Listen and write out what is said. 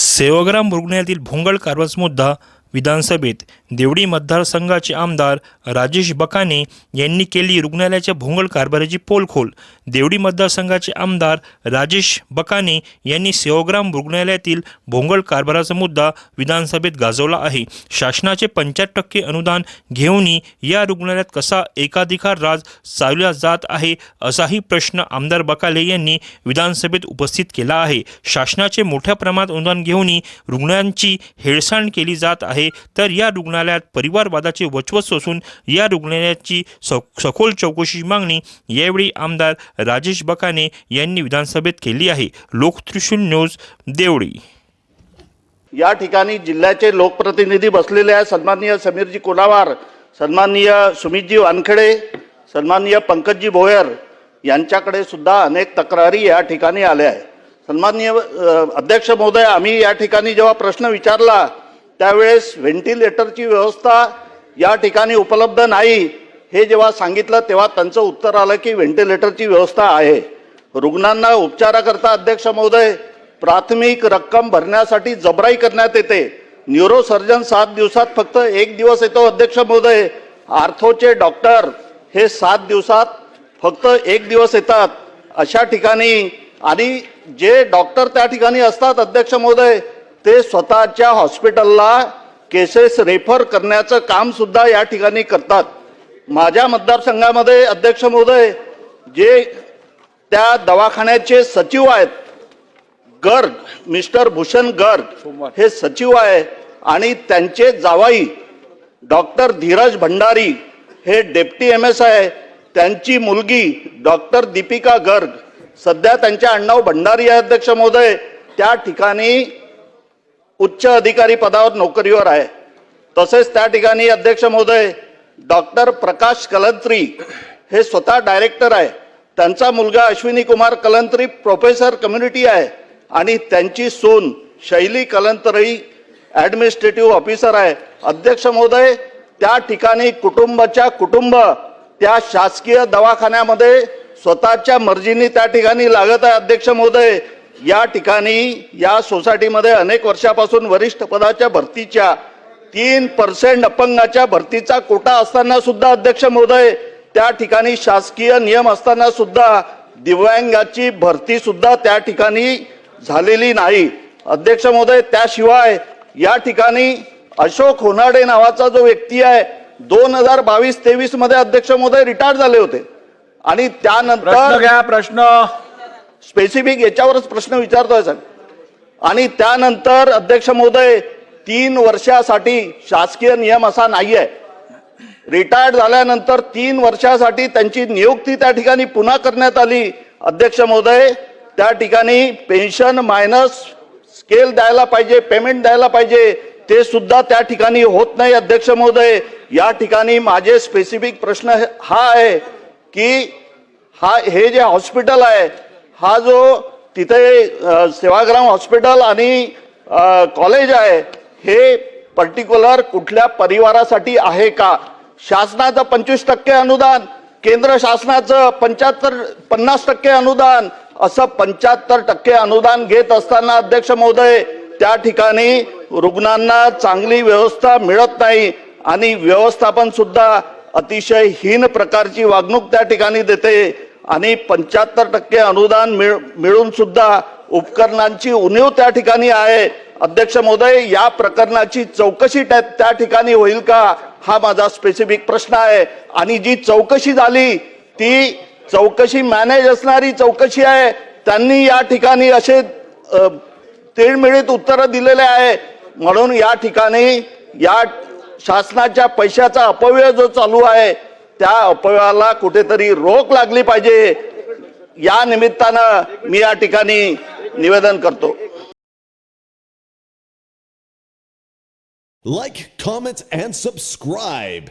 सेवाग्राम रुग्णालयातील भोंगळ कारवाचा मुद्दा विधानसभेत देवडी मतदारसंघाचे आमदार राजेश बकाने यांनी केली रुग्णालयाच्या भोंगळ कारभाराची पोलखोल. देवडी मतदारसंघाचे आमदार राजेश बकाने यांनी सेवाग्राम रुग्णालयातील भोंगळ कारभाराचा मुद्दा विधानसभेत गाजवला आहे. शासनाचे पंच्याहत्तर टक्के अनुदान घेऊनही या रुग्णालयात कसा एकाधिकार राज चालवला जात आहे असाही प्रश्न आमदार बकाले यांनी विधानसभेत उपस्थित केला आहे. शासनाचे मोठ्या प्रमाणात अनुदान घेऊनही रुग्णांची हेळसांड केली जात आहे. तर या रुग्णालयात परिवारवादाचे वचवच असून या रुग्णालयाची सखोल चौकशीची मागणी यावेळी आमदार राजेश बकाने यांनी विधानसभेत केली आहे. लोकत्रिशूल न्यूज देवळी. या ठिकाणी जिल्ह्याचे लोकप्रतिनिधी बसलेले आहेत. सन्माननीय समीरजी कोलावार सन्माननीय सुमितजी वानखेडे सन्माननीय पंकजजी भोयर यांच्याकडे सुद्धा अनेक तक्रारी या ठिकाणी आल्या आहेत. सन्माननीय अध्यक्ष महोदय आम्ही या ठिकाणी जेव्हा प्रश्न विचारला त्यावेळेस व्हेंटिलेटरची व्यवस्था या ठिकाणी उपलब्ध नाही हे जेव्हा सांगितलं तेव्हा त्यांचं उत्तर आलं की व्हेंटिलेटरची व्यवस्था आहे. रुग्णांना उपचाराकरता अध्यक्ष महोदय प्राथमिक रक्कम भरण्यासाठी जबराई करण्यात येते. न्यूरोसर्जन सात दिवसात फक्त एक दिवस येतो अध्यक्ष महोदय. आर्थोचे डॉक्टर हे सात दिवसात फक्त एक दिवस येतात. अशा ठिकाणी आणि जे डॉक्टर त्या ठिकाणी असतात अध्यक्ष महोदय ते स्वतःच्या हॉस्पिटलला केसेस रेफर करण्याचं काम सुद्धा या ठिकाणी करतात. माझ्या मतदारसंघामध्ये अध्यक्ष महोदय जे त्या दवाखान्याचे सचिव आहेत गर्ग मिस्टर भूषण गर्ग हे सचिव आहे आणि त्यांचे जावाई डॉक्टर धीरज भंडारी हे डेप्टी एम एस आहे. त्यांची मुलगी डॉक्टर दीपिका गर्ग सध्या त्यांचे आडनाव भंडारी आहे अध्यक्ष महोदय. त्या ठिकाणी उच्च अधिकारी पदावर नोकरीवर आहे. तसेच त्या ठिकाणी अध्यक्ष महोदय डॉक्टर प्रकाश कलंत्री हे स्वतः डायरेक्टर आहे. त्यांचा मुलगा अश्विनी कुमार कलंत्री प्रोफेसर कम्युनिटी आहे आणि त्यांची सून शैली कलंतरी ॲडमिनिस्ट्रेटिव्ह ऑफिसर आहे. अध्यक्ष महोदय त्या ठिकाणी कुटुंबाच्या कुटुंब त्या शासकीय दवाखान्यामध्ये स्वतःच्या मर्जीने त्या ठिकाणी लागत आहे अध्यक्ष महोदय. या ठिकाणी या सोसायटीमध्ये अनेक वर्षापासून वरिष्ठ पदाच्या भरतीच्या तीन पर्सेंट अपंगाच्या भरतीचा कोटा असताना सुद्धा अध्यक्ष महोदय त्या ठिकाणी शासकीय नियम असताना सुद्धा दिव्यांगाची भरती सुद्धा त्या ठिकाणी झालेली नाही. अध्यक्ष महोदय त्याशिवाय या ठिकाणी अशोक होनाडे नावाचा जो व्यक्ती आहे दोन हजार बावीस तेवीसमध्ये अध्यक्ष महोदय रिटायर झाले होते. आणि त्यानंतर घ्या प्रश्न. स्पेसिफिक याच्यावरच प्रश्न विचारतोय सर. आणि त्यानंतर अध्यक्ष महोदय तीन वर्षासाठी शासकीय नियम असा नाही आहे रिटायर्ड झाल्यानंतर तीन वर्षासाठी त्यांची नियुक्ती त्या ठिकाणी पुन्हा करण्यात आली. अध्यक्ष महोदय त्या ठिकाणी पेन्शन मायनस स्केल द्यायला पाहिजे पेमेंट द्यायला पाहिजे ते सुद्धा त्या ठिकाणी होत नाही अध्यक्ष महोदय. या ठिकाणी माझे स्पेसिफिक प्रश्न हा आहे की हा हे जे हॉस्पिटल आहे हा जो तिथे सेवाग्राम हॉस्पिटल आणि कॉलेज आहे हे पर्टिक्युलर कुठल्या परिवारासाठी आहे का? शासनाचं पंचवीस टक्के अनुदान केंद्र शासनाचं पंच्याहत्तर पन्नास टक्के अनुदान असं पंच्याहत्तर टक्के अनुदान घेत असताना अध्यक्ष महोदय त्या ठिकाणी रुग्णांना चांगली व्यवस्था मिळत नाही आणि व्यवस्थापन सुद्धा अतिशय हीन प्रकारची वागणूक त्या ठिकाणी देते. आणि पंच्याहत्तर टक्के अनुदान मिळ मिळून सुद्धा उपकरणांची उणीव त्या ठिकाणी आहे. अध्यक्ष महोदय या प्रकरणाची चौकशी त्या त्या ठिकाणी होईल का? हा माझा स्पेसिफिक प्रश्न आहे. आणि जी चौकशी झाली ती चौकशी मॅनेज असणारी चौकशी आहे. त्यांनी या ठिकाणी असे अ, तिळमिळीत उत्तरं दिलेले आहे. म्हणून या ठिकाणी या शासनाच्या पैशाचा अपव्यय जो चालू आहे त्या अपव्ययाला कुठेतरी रोख लागली पाहिजे. या निमित्तानं मी या ठिकाणी निवेदन करतो. Like comment and subscribe